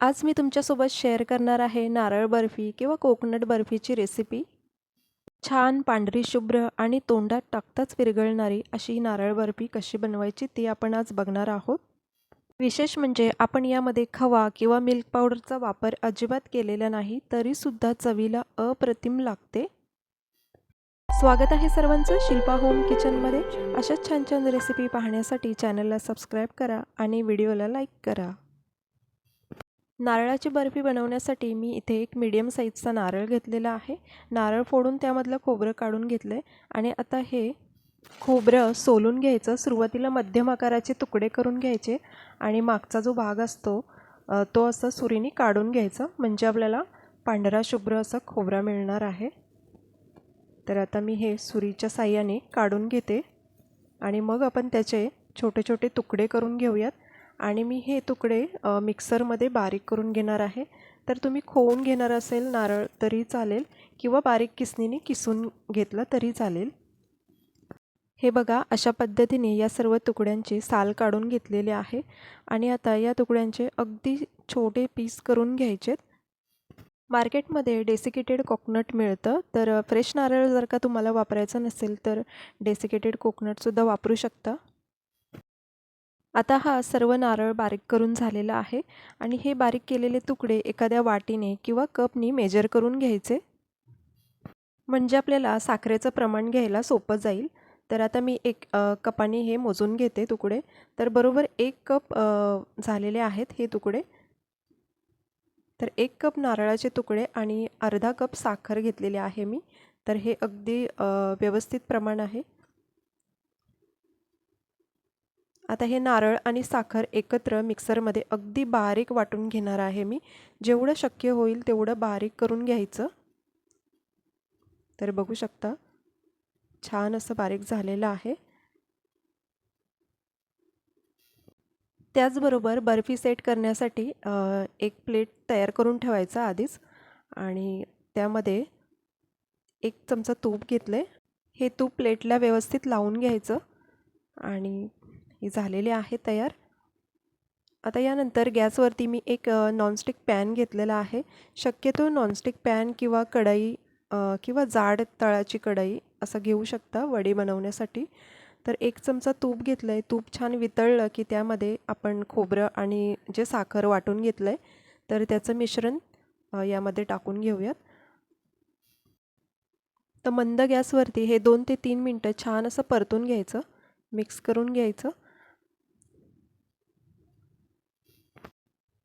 आज मी तुमच्यासोबत शेअर करणार आहे नारळ बर्फी किंवा कोकोनट बर्फीची रेसिपी छान पांढरी शुभ्र आणि तोंडात टाकताच विरघळणारी अशी नारळ बर्फी कशी बनवायची ती आपण आज बघणार आहोत. विशेष म्हणजे आपण यामध्ये खवा किंवा मिल्क पावडरचा वापर अजिबात केलेला नाही तरीसुद्धा चवीला अप्रतिम लागते. स्वागत आहे सर्वांचं शिल्पा होम किचनमध्ये अशाच छान छान रेसिपी पाहण्यासाठी चॅनलला सबस्क्राईब करा आणि व्हिडिओला लाईक करा. नारळाची बर्फी बनवण्यासाठी मी इथे एक मीडियम साईजचा नारळ घेतलेला आहे. नारळ फोडून त्यामधलं खोबरं काढून घेतलं आहे आणि आता हे खोबरं सोलून घ्यायचं. सुरुवातीला मध्यम आकाराचे तुकडे करून घ्यायचे. आणि मागचा जो भाग असतो तो असं सुरीने काढून घ्यायचा. म्हणजे आपल्याला पांढरा शुभ्र असं खोबरा मिळणार आहे. तर आता मी हे सुरीच्या साह्याने काढून घेते. आणि मग आपण त्याचे छोटे छोटे तुकडे करून घेऊयात. आणि मी हे तुकडे मिक्सरमध्ये बारीक करून घेणार आहे. तर तुम्ही खोवून घेणार असेल नारळ तरी चालेल किंवा बारीक किसणीने किसून घेतलं तरी चालेल. हे बघा अशा पद्धतीने या सर्व तुकड्यांची साल काढून घेतलेले आहे आणि आता या तुकड्यांचे अगदी छोटे पीस करून घ्यायचेत. मार्केटमध्ये डेसिकेटेड कोकोनट मिळतं तर फ्रेश नारळ जर का तुम्हाला वापरायचं नसेल तर डेसिकेटेड कोकोनटसुद्धा वापरू शकता. आता हा सर्व नारळ बारीक करून झालेला आहे आणि हे बारीक केलेले तुकडे एखाद्या वाटीने किंवा कपनी मेजर करून घ्यायचे. म्हणजे आपल्याला साखरेचं प्रमाण घ्यायला सोपं जाईल. तर आता मी एक कपाने हे मोजून घेते तुकडे. तर बरोबर एक कप झालेले आहेत हे तुकडे. तर एक कप नारळाचे तुकडे आणि अर्धा कप साखर घेतलेले आहे मी. तर हे अगदी व्यवस्थित प्रमाण आहे. आता हे नारळ आणि साखर एकत्र मिक्सरमध्ये अगदी बारीक वाटून घेणार आहे मी. जेवढं शक्य होईल तेवढं बारीक करून घ्यायचं. तर बघू शकता छान असं बारीक झालेलं आहे. त्याचबरोबर बर्फी सेट करण्यासाठी एक प्लेट तयार करून ठेवायचा आधीच. आणि त्यामध्ये एक चमचा तूप घेतले हे तूप प्लेटला व्यवस्थित लावून घ्यायचं. आणि झालेली आहे तयार. आता यानंतर गॅसवरती मी एक नॉनस्टिक पॅन घेतलेला आहे. शक्यतो नॉनस्टिक पॅन किंवा कढई किंवा जाड तळाची कढई असं घेऊ शकता वडी बनवण्यासाठी. तर एक चमचा तूप घेतलं आहे तूप छान वितळलं की त्यामध्ये आपण खोबरं आणि जे साखर वाटून घेतलं आहे तर त्याचं मिश्रण यामध्ये टाकून घेऊयात. तर मंद गॅसवरती हे दोन ते तीन मिनटं छान असं परतून घ्यायचं मिक्स करून घ्यायचं.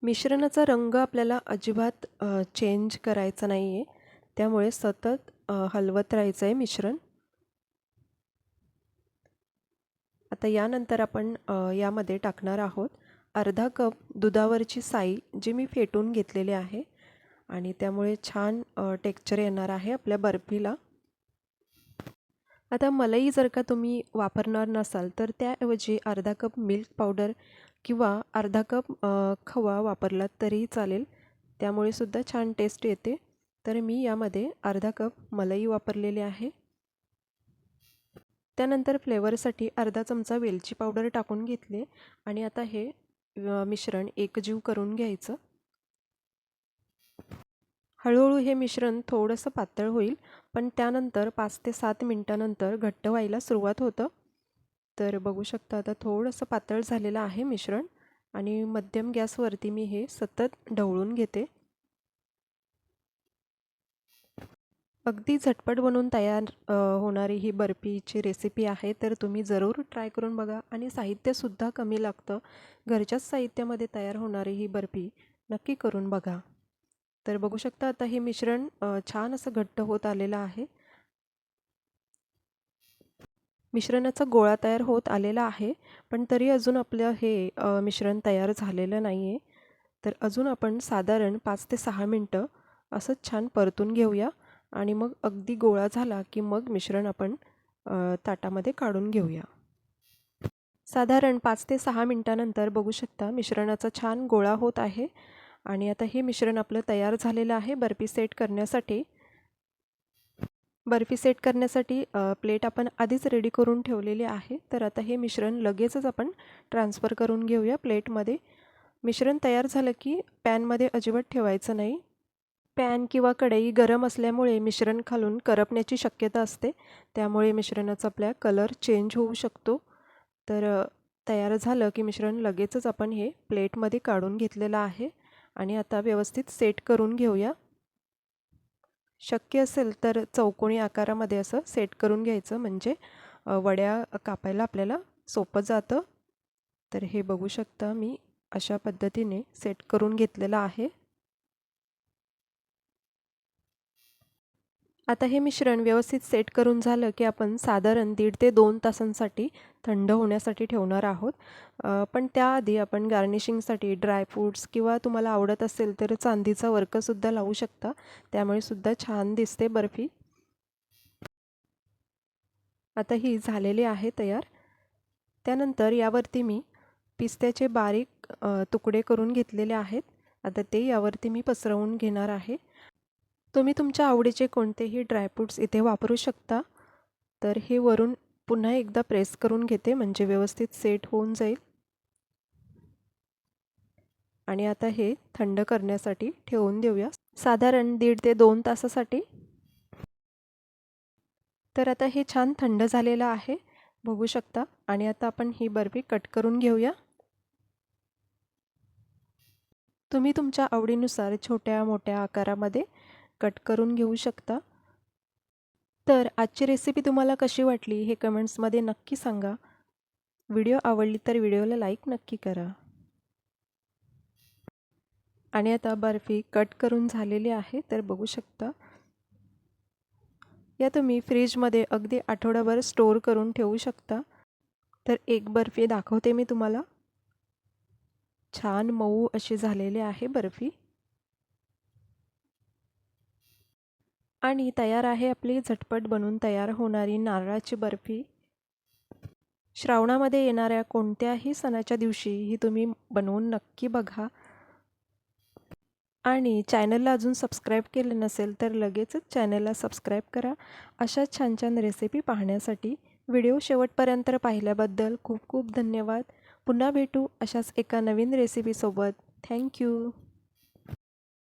मिश्रणाचा रंग आपल्याला अजिबात चेंज करायचा नाही आहे त्यामुळे सतत हलवत राहायचं आहे मिश्रण. आता यानंतर आपण यामध्ये टाकणार आहोत अर्धा कप दुधावरची साई जी मी फेटून घेतलेली आहे. आणि त्यामुळे छान टेक्चर येणार आहे आपल्या बर्फीला. आता मलई जर का तुम्ही वापरणार नसाल तर त्याऐवजी अर्धा कप मिल्क पावडर किंवा अर्धा कप खवा वापरलात तरीही चालेल. त्यामुळे सुद्धा छान टेस्ट येते. तर मी यामध्ये अर्धा कप मलई वापरलेली आहे. त्यानंतर फ्लेवरसाठी अर्धा चमचा वेलची पावडर टाकून घेतले. आणि आता हे मिश्रण एकजीव करून घ्यायचं. हळूहळू हे मिश्रण थोडंसं पातळ होईल. पण त्यानंतर पाच ते सात मिनटानंतर घट्ट व्हायला सुरुवात होतं. तर बघू शकता आता थोडंसं पातळ झालेलं आहे मिश्रण आणि मध्यम गॅसवरती मी हे सतत ढवळून घेते. अगदी झटपट बनवून तयार होणारी ही बर्फीची रेसिपी आहे तर तुम्ही जरूर ट्राय करून बघा आणि साहित्यसुद्धा कमी लागतं. घरच्याच साहित्यामध्ये तयार होणारी ही बर्फी नक्की करून बघा. तर बघू शकता आता हे मिश्रण छान असं घट्ट होत आलेलं आहे. मिश्रणाचा गोळा तयार होत आलेला आहे पण तरी अजून आपलं हे मिश्रण तयार झालेलं नाही आहे तर अजून आपण साधारण पाच ते सहा मिनटं असंच छान परतून घेऊया आणि मग अगदी गोळा झाला की मग मिश्रण आपण ताटामध्ये काढून घेऊया. साधारण पाच ते सहा मिनटानंतर बघू शकता मिश्रणाचा छान गोळा होत आहे आणि आता हे मिश्रण आपलं तयार झालेलं आहे बर्फी सेट करण्यासाठी. बर्फी सेट करण्यासाठी प्लेट आपण आधीच रेडी करून ठेवलेली आहे. तर आता हे मिश्रण लगेचच आपण ट्रान्सफर करून घेऊया प्लेटमध्ये. मिश्रण तयार झालं की पॅनमध्ये अजिबात ठेवायचं नाही. पॅन किंवा कढई गरम असल्यामुळे मिश्रण खालून करपण्याची शक्यता असते. त्यामुळे मिश्रणाचा आपल्या कलर चेंज होऊ शकतो. तर तयार झालं की मिश्रण लगेचच आपण हे प्लेटमध्ये काढून घेतलेलं आहे. आणि आता व्यवस्थित सेट करून घेऊया. शक्य असेल तर चौकोनी आकारामध्ये असं सेट करून घ्यायचं. म्हणजे वड्या कापायला आपल्याला सोपं जातं. तर हे बघू शकता मी अशा पद्धतीने सेट करून घेतलेलं आहे. आता हे मिश्रण व्यवस्थित सेट करून झालं की आपण साधारण दीड ते दोन तासांसाठी थंड होण्यासाठी ठेवणार आहोत. पण त्याआधी आपण गार्निशिंगसाठी ड्रायफ्रूट्स किंवा तुम्हाला आवडत असेल तर चांदीचा वर्कसुद्धा लावू शकता. त्यामुळे सुद्धा छान दिसते बर्फी. आता ही झालेली आहे तयार. त्यानंतर यावरती मी पिस्त्याचे बारीक तुकडे करून घेतलेले आहेत. आता ते यावरती मी पसरवून घेणार आहे. तुम्ही तुमच्या आवडीचे कोणतेही ड्रायफ्रूट्स इथे वापरू शकता. तर हे वरून पुन्हा एकदा प्रेस करून घेते म्हणजे व्यवस्थित सेट होऊन जाईल. आणि आता हे थंड करण्यासाठी ठेवून देऊया. साधारण दीड ते दोन तासासाठी. तर आता हे छान थंड झालेलं आहे बघू शकता. आणि आता आपण ही बर्फी कट करून घेऊया. तुम्ही तुमच्या आवडीनुसार छोट्या मोठ्या आकारामध्ये कट करून घेऊ शकता? तर आजची रेसिपी तुम्हाला कशी वाटली हे कमेंट्समध्ये नक्की सांगा. व्हिडिओ आवडली तर व्हिडिओला लाईक नक्की करा. आणि आता बर्फी कट करून झालेली आहे तर बघू शकता. या तुम्ही फ्रीजमध्ये अगदी आठवडाभर स्टोअर करून ठेवू शकता. तर एक बर्फी दाखवते मी तुम्हाला. छान मऊ अशी झालेली आहे बर्फी. आणि तयार आहे आपली झटपट बनून तयार होणारी नारळाची बर्फी. श्रावणामध्ये येणाऱ्या कोणत्याही सणाच्या दिवशी ही तुम्ही बनवून नक्की बघा. आणि चॅनलला अजून सबस्क्राईब केले नसेल तर लगेचच चॅनलला सबस्क्राईब करा. अशा छान छान रेसिपी पाहण्यासाठी व्हिडिओ शेवटपर्यंत पाहिल्याबद्दल खूप खूप धन्यवाद. पुन्हा भेटू अशाच एका नवीन रेसिपीसोबत. थँक्यू.